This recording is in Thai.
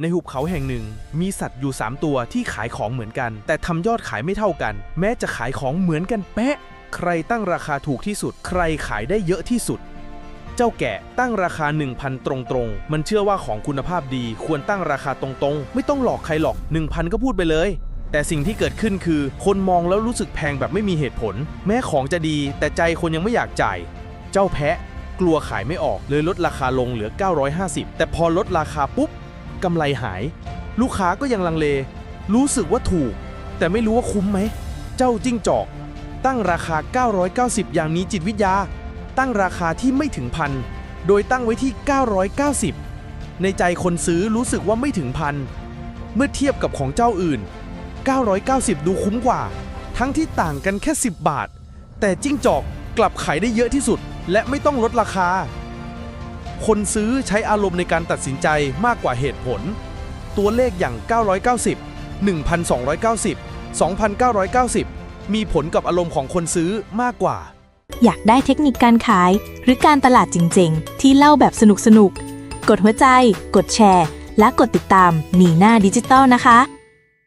ในหุบเขาแห่งหนึ่ง มีสัตว์อยู่ 3 ตัวที่ขายของเหมือนกัน แต่ทำยอดขายไม่เท่ากัน แม้จะขายของเหมือนกันเป๊ะใครตั้งราคาถูกที่สุด ใครขายได้เยอะที่สุด เจ้าแกะตั้งราคา 1,000 ตรงๆ มันเชื่อว่าของคุณภาพดีควรตั้งราคาตรงๆ ไม่ต้องหลอกใครหรอก 1,000 ก็พูดไปเลย แต่สิ่งที่เกิดขึ้นคือ คนมองแล้วรู้สึกแพงแบบไม่มีเหตุผล แม้ของจะดี แต่ใจคนยังไม่อยากจ่าย เจ้าแพะกลัวขายไม่ออกเลยลดราคาลงเหลือ 950 แต่พอลดราคาปุ๊บ กำไรหาย ลูกค้าก็ยังลังเล รู้สึกว่าถูก แต่ไม่รู้ว่าคุ้มไหม เจ้าจิ้งจอก ตั้งราคา 990 อย่างนี้จิตวิทยา ตั้งราคาที่ไม่ถึงพัน โดยตั้งไว้ที่ 990 ในใจคนซื้อรู้สึกว่าไม่ถึงพัน เมื่อเทียบกับของเจ้าอื่น 990 ดูคุ้มกว่า ทั้งที่ต่างกันแค่ 10 บาท แต่จิ้งจอกกลับขายได้เยอะที่สุด และไม่ต้องลดราคา คนซื้อใช้อารมณ์ในการตัดสินใจมากกว่าเหตุผล ตัวเลขอย่าง 990 1,290 2,990 มีผลกับอารมณ์ของคนซื้อมากกว่า อยากได้เทคนิคการขาย หรือการตลาดจริงๆ ที่เล่าแบบสนุกๆกดหัวใจ กดแชร์ และกดติดตามหนีหน้าดิจิตอลนะคะ